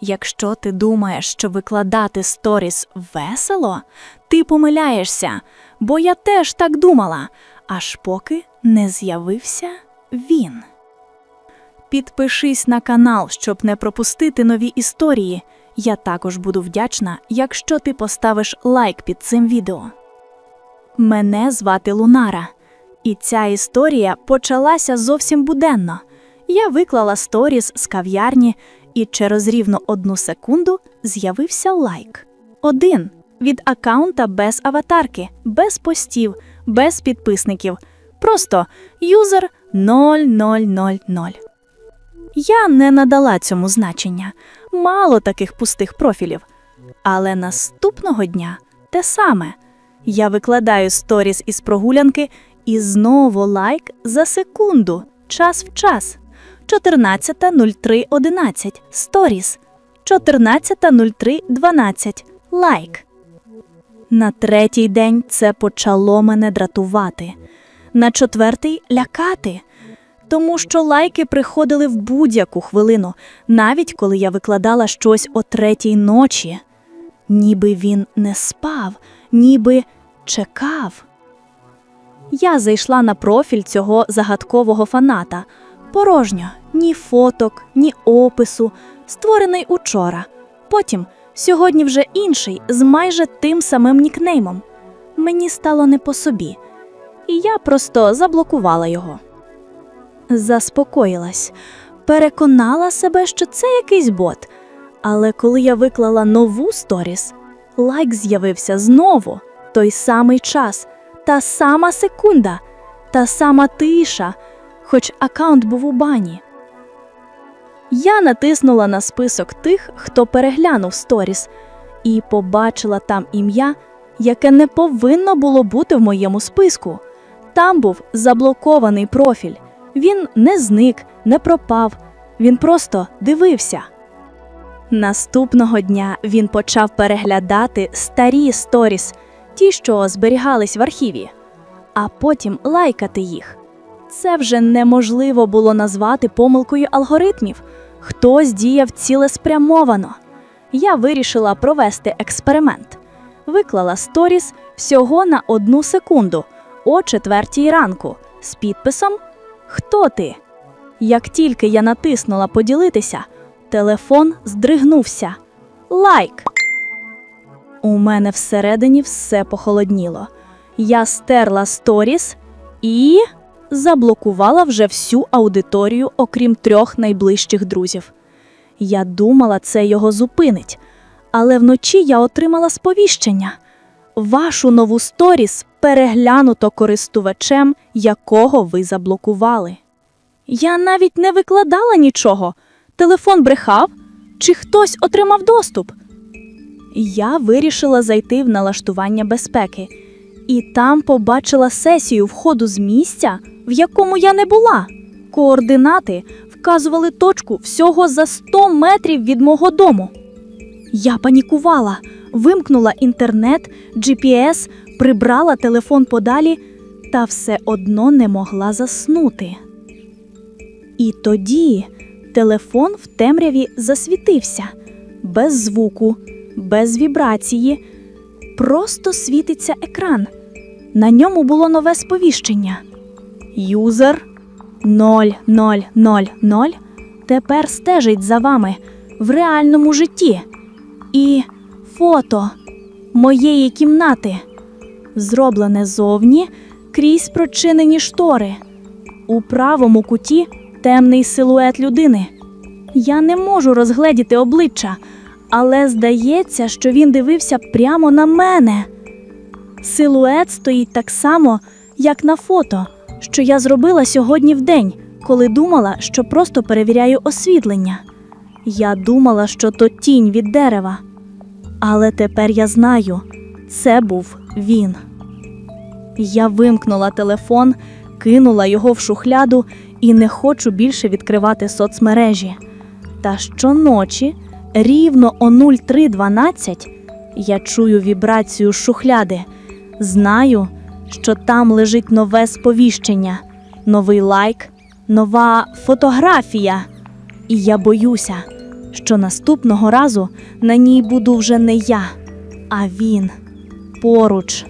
Якщо ти думаєш, що викладати сторіс весело, ти помиляєшся, бо я теж так думала, аж поки не з'явився він. Підпишись на канал, щоб не пропустити нові історії. Я також буду вдячна, якщо ти поставиш лайк під цим відео. Мене звати Лунара, і ця історія почалася зовсім буденно. Я виклала сторіс з кав'ярні, і через рівно одну секунду з'явився лайк. Один від аккаунта без аватарки, без постів, без підписників. Просто юзер 0000. Я не надала цьому значення, мало таких пустих профілів. Але наступного дня те саме. Я викладаю сторіс із прогулянки і знову лайк за секунду, час в час. 14.03.11 сторіс. 14.03.12 лайк. На третій день це почало мене дратувати. На четвертий лякати. Тому що лайки приходили в будь-яку хвилину, навіть коли я викладала щось о третій ночі. Ніби він не спав, ніби чекав. Я зайшла на профіль цього загадкового фаната. Порожньо, ні фоток, ні опису, створений учора. Потім, сьогодні вже інший, з майже тим самим нікнеймом. Мені стало не по собі, і я просто заблокувала його. Заспокоїлась, переконала себе, що це якийсь бот. Але коли я виклала нову сторіс, лайк з'явився знову, той самий час, та сама секунда, та сама тиша, хоч аккаунт був у бані. Я натиснула на список тих, хто переглянув сторіс, і побачила там ім'я, яке не повинно було бути в моєму списку. Там був заблокований профіль. Він не зник, не пропав, він просто дивився. Наступного дня він почав переглядати старі сторіс, ті, що зберігались в архіві, а потім лайкати їх. Це вже неможливо було назвати помилкою алгоритмів. Хтось діяв цілеспрямовано. Я вирішила провести експеримент. Виклала сторіс всього на одну секунду о четвертій ранку з підписом Хто ти? Як тільки я натиснула поділитися, телефон здригнувся. Лайк. У мене всередині все похолодніло. Я стерла сторіс і заблокувала вже всю аудиторію, окрім трьох найближчих друзів. Я думала, це його зупинить, але вночі я отримала сповіщення. Вашу нову сторіс переглянуто користувачем, якого ви заблокували. Я навіть не викладала нічого. Телефон брехав, чи хтось отримав доступ. Я вирішила зайти в налаштування безпеки, і там побачила сесію входу з місця, в якому я не була. Координати вказували точку всього за 100 метрів від мого дому. Я панікувала, вимкнула інтернет, GPS, прибрала телефон подалі та все одно не могла заснути. І тоді телефон в темряві засвітився без звуку, без вібрації, просто світиться екран. На ньому було нове сповіщення. Юзер 0000 тепер стежить за вами в реальному житті. І фото моєї кімнати, зроблене зовні крізь прочинені штори. У правому куті темний силует людини. Я не можу розгледіти обличчя, але здається, що він дивився прямо на мене. Силует стоїть так само, як на фото, що я зробила сьогодні вдень, коли думала, що просто перевіряю освітлення. Я думала, що то тінь від дерева. Але тепер я знаю, це був він. Я вимкнула телефон, кинула його в шухляду і не хочу більше відкривати соцмережі. Та щоночі, рівно о 03.12, я чую вібрацію шухляди. Знаю, що там лежить нове сповіщення, новий лайк, нова фотографія. І я боюся, що наступного разу на ній буду вже не я, а він поруч.